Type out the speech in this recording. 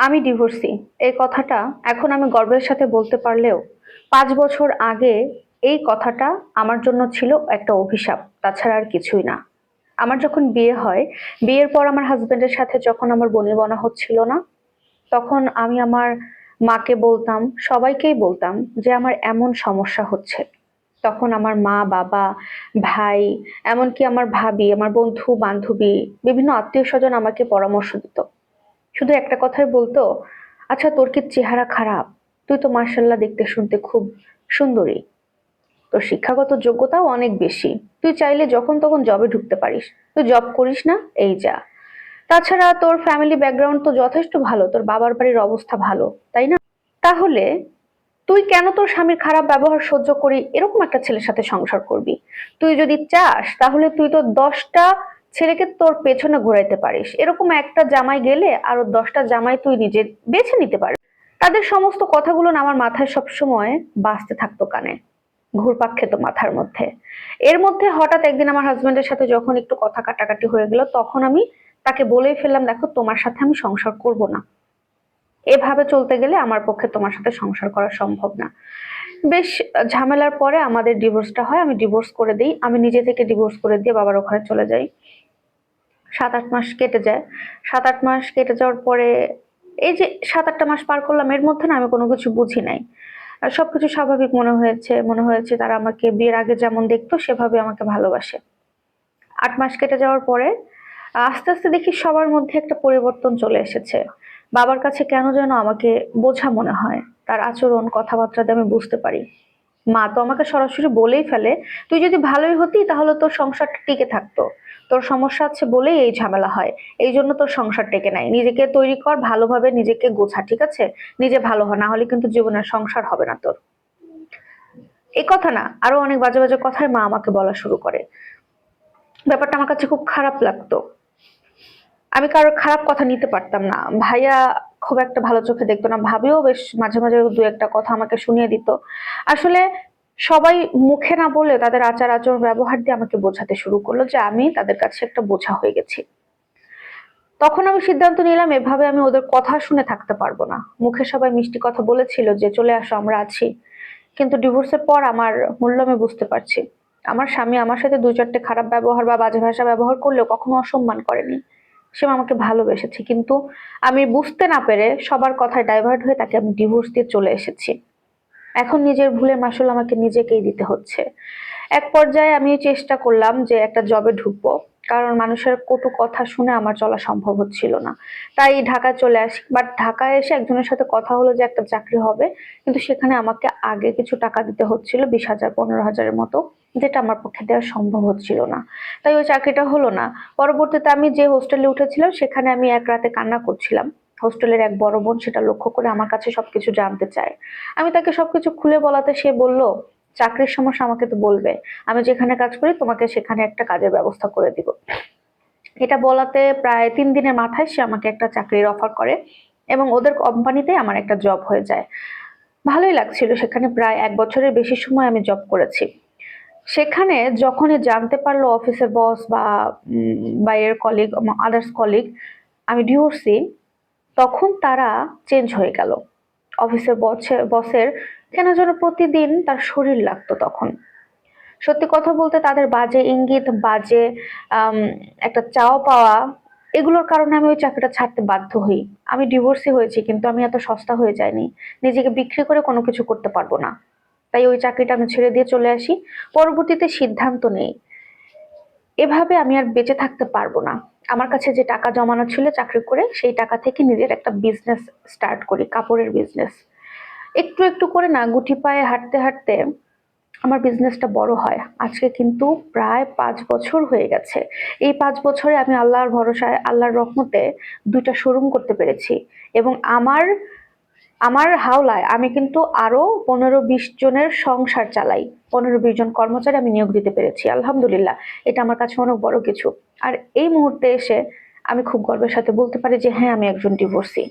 আমি ডিভোর্সি এই কথাটা এখন আমি গর্বের সাথে বলতে পারলেও পাঁচ বছর আগে এই কথাটা আমার জন্য ছিল একটা অভিশাপ, তাছাড়া আর কিছুই না। আমার যখন বিয়ে হয়, বিয়ের পর আমার হাজবেন্ডের সাথে যখন আমার বনিবনা হচ্ছিল না, তখন আমি আমার মাকে বলতাম, সবাইকেই বলতাম যে আমার এমন সমস্যা হচ্ছে। তখন আমার মা, বাবা, ভাই, এমনকি আমার ভাবি, আমার বন্ধু বান্ধবী বিভিন্ন আত্মীয় স্বজন আমাকে পরামর্শ দিত। শুধু একটা কথাই বলতো আচ্ছা তোর কি চেহারা খারাপ? তুই তো মার্শাল্লাহ দেখতে শুনতে খুব সুন্দরী। তোর শিক্ষাগত যোগ্যতাও অনেক বেশি। তুই চাইলে যখন তখন জবে ঢুকতে পারিস। তুই জব করিস না, এই যা। তাছাড়া তোর ফ্যামিলি ব্যাকগ্রাউন্ড তো যথেষ্ট ভালো, তোর বাবার বাড়ির অবস্থা ভালো, তাই না? তাহলে তুই কেন তোর স্বামীর খারাপ ব্যবহার সহ্য করি এরকম একটা ছেলের সাথে সংসার করবি? তুই যদি চাস, তাহলে তুই তো দশটা ছেলেকে তোর পেছনে ঘোরাইতে পারিস। এরকম একটা জামাই গেলে আরও দশটা জামাই তুই নিজে বেছে নিতে পারিস। তাদের সমস্ত কথাগুলো আমার মাথায় সবসময় বাঁচতে থাকতো কানে। ঘুরপাক খেত মাথার মধ্যে। এর মধ্যে হঠাৎ একদিন আমার হাজবেন্ডের সাথে যখন একটু কথা কাটাকাটি হয়ে গেল, তখন আমি তাকে বলেই ফেললাম, দেখো, তোমার সাথে আমি সংসার করব না। এভাবে চলতে গেলে আমার পক্ষে তোমার সাথে সংসার করা সম্ভব না। বেশ ঝামেলার পরে আমাদের ডিভোর্সটা হয়, আমি ডিভোর্স করে দিই। আমি নিজে থেকে ডিভোর্স করে দিয়ে বাবার ওখানে চলে যাই। সাত আট মাস কেটে যায়। সাত আট মাস কেটে যাওয়ার পরে এই যে সাত আটটা মাস পার করলাম, এর মধ্যে না আমি কোনো কিছু বুঝি নাই। আর সবকিছু স্বাভাবিক মনে হয়েছে মনে হয়েছে তারা আমাকে বিয়ের আগে যেমন দেখতো, সেভাবে আমাকে ভালোবাসে। আট মাস কেটে যাওয়ার পরে আস্তে আস্তে দেখি সবার মধ্যে একটা পরিবর্তন চলে এসেছে। বাবার কাছে কেন যেন আমাকে বোঝা মনে হয়? তার আচরণ কথাবার্তাতে আমি বুঝতে পারি। মা তো আমাকে সরাসরি বলেই ফেলে, তুই যদি ভালোই হতি তাহলে তোর সংসারটা টিকে থাকতো। তোর সমস্যা আছে বলেই এই ঝামেলা হয়। এই জন্য তোর সংসার টেকে নাই। নিজেকে তৈরি কর, ভালোভাবে নিজেকে গোছা, ঠিক আছে? নিজে ভালো হ না হলে কিন্তু জীবনের সংসার হবে না তোর। এই কথা না, আরও অনেক বাজে বাজে কথায় মা আমাকে বলা শুরু করে। ব্যাপারটা আমার কাছে খুব খারাপ লাগতো। আমি কারোর খারাপ কথা নিতে পারতাম না। ভাইয়া খুব একটা ভালো চোখে দেখতো না, ভাবিও বেশ মাঝে মাঝে দু একটা কথা আমাকে শুনিয়ে দিত। আসলে সবাই মুখে না বলে তাদের আচার আচরণ ব্যবহার দিয়ে আমাকে বোঝাতে শুরু করল যে আমি তাদের কাছে একটা বোঝা হয়ে গেছি। তখন আমি সিদ্ধান্ত নিলাম, এভাবে আমি ওদের কথা শুনে থাকতে পারব না। মুখে সবাই মিষ্টি কথা বলেছিল যে, চলে আসো, আমরা আছি। কিন্তু ডিভোর্সের পর আমার মূল্য আমি বুঝতে পারছি। আমার স্বামী আমার সাথে দু চারটে খারাপ ব্যবহার বা বাজে ভাষা ব্যবহার করলেও কখনো অসম্মান করেনি। সে আমাকে ভালোবেসেছে। কিন্তু আমি বুঝতে না পেরে সবার কথায় ডাইভার্ট হয়ে তাকে আমি ডিভোর্স দিয়ে চলে এসেছি। এখন নিজের ভুলের মাসুল আমাকে নিজেকেই দিতে হচ্ছে। এক পর্যায়ে আমি চেষ্টা করলাম যে একটা জবে ঢুকবো, কারণ মানুষের কটু কথা শুনে আমার চলা সম্ভব হচ্ছিল না। তাই ঢাকা চলে আসি বাট ঢাকায় এসে একজনের সাথে কথা হলো যে একটা চাকরি হবে, কিন্তু সেখানে আমাকে আগে কিছু টাকা দিতে হচ্ছিল, বিশ হাজার, পনেরো হাজারের মতো। যেটা আমার পক্ষে দেওয়া সম্ভব হচ্ছিল না। তাই ওই চাকরিটা হলো না। পরবর্তীতে আমি যে হোস্টেলে উঠেছিলাম, সেখানে আমি এক রাতে কান্না করছিলাম। হোস্টেলের এক বড় বোন সেটা লক্ষ্য করে আমার কাছে সবকিছু জানতে চায়। আমি তাকে সবকিছু খুলে বলাতে সে বলল, চাকরির সমস্যা আমাকে তো বলবে। আমি যেখানে কাজ করি, তোমাকে সেখানে একটা কাজের ব্যবস্থা করে দিব। এটা বলাতে প্রায় তিন দিনের মাথায় সে আমাকে একটা চাকরির অফার করে এবং ওদের কোম্পানিতে আমার একটা জব হয়ে যায়। ভালোই লাগছিল। সেখানে প্রায় এক বছরের বেশি সময় আমি জব করেছি। সেখানে যখনই জানতে পারল অফিসের বস বা বাইরের কলিগ আদার্স কলিগ আমি ডিভোর্সি তখন তারা চেঞ্জ হয়ে গেল। অফিসের বসের কেন যেন প্রতিদিন তার শরীর লাগতো তখন। সত্যি কথা বলতে তাদের বাজে ইঙ্গিত, বাজে একটা চাও পাওয়া, এগুলোর কারণে আমি ওই চাকরিটা ছাড়তে বাধ্য হই। আমি ডিভোর্সই হয়েছি, কিন্তু আমি এত সস্তা হয়ে যাইনি। নিজেকে বিক্রি করে কোনো কিছু করতে পারব না। তাই ওই চাকরিটা আমি ছেড়ে দিয়ে চলে আসি। পরবর্তীতে সিদ্ধান্ত নেই। এভাবে আমি আর বেঁচে থাকতে পারব না। আমার কাছে যে টাকা জমানো ছিল চাকরি করে, সেই টাকা থেকে নিজের একটা বিজনেস স্টার্ট করি, কাপড়ের বিজনেস একটু একটু করে না, গুটি পায়ে হাঁটতে হাঁটতে আমার বিজনেসটা বড় হয়। আজকে কিন্তু প্রায় পাঁচ বছর হয়ে গেছে। এই পাঁচ বছরে আমি আল্লাহর ভরসায়, আল্লাহর রহমতে দুইটা শোরুম করতে পেরেছি। এবং আমার আমার হাওলায় আমি কিন্তু আরও পনেরো বিশ জনের সংসার চালাই। পনেরো বিশ জন কর্মচারী আমি নিয়োগ দিতে পেরেছি, আলহামদুলিল্লাহ। এটা আমার কাছে অনেক বড় কিছু। আর এই মুহূর্তে এসে আমি খুব গর্বের সাথে বলতে পারি যে হ্যাঁ আমি একজন ডিভোর্সি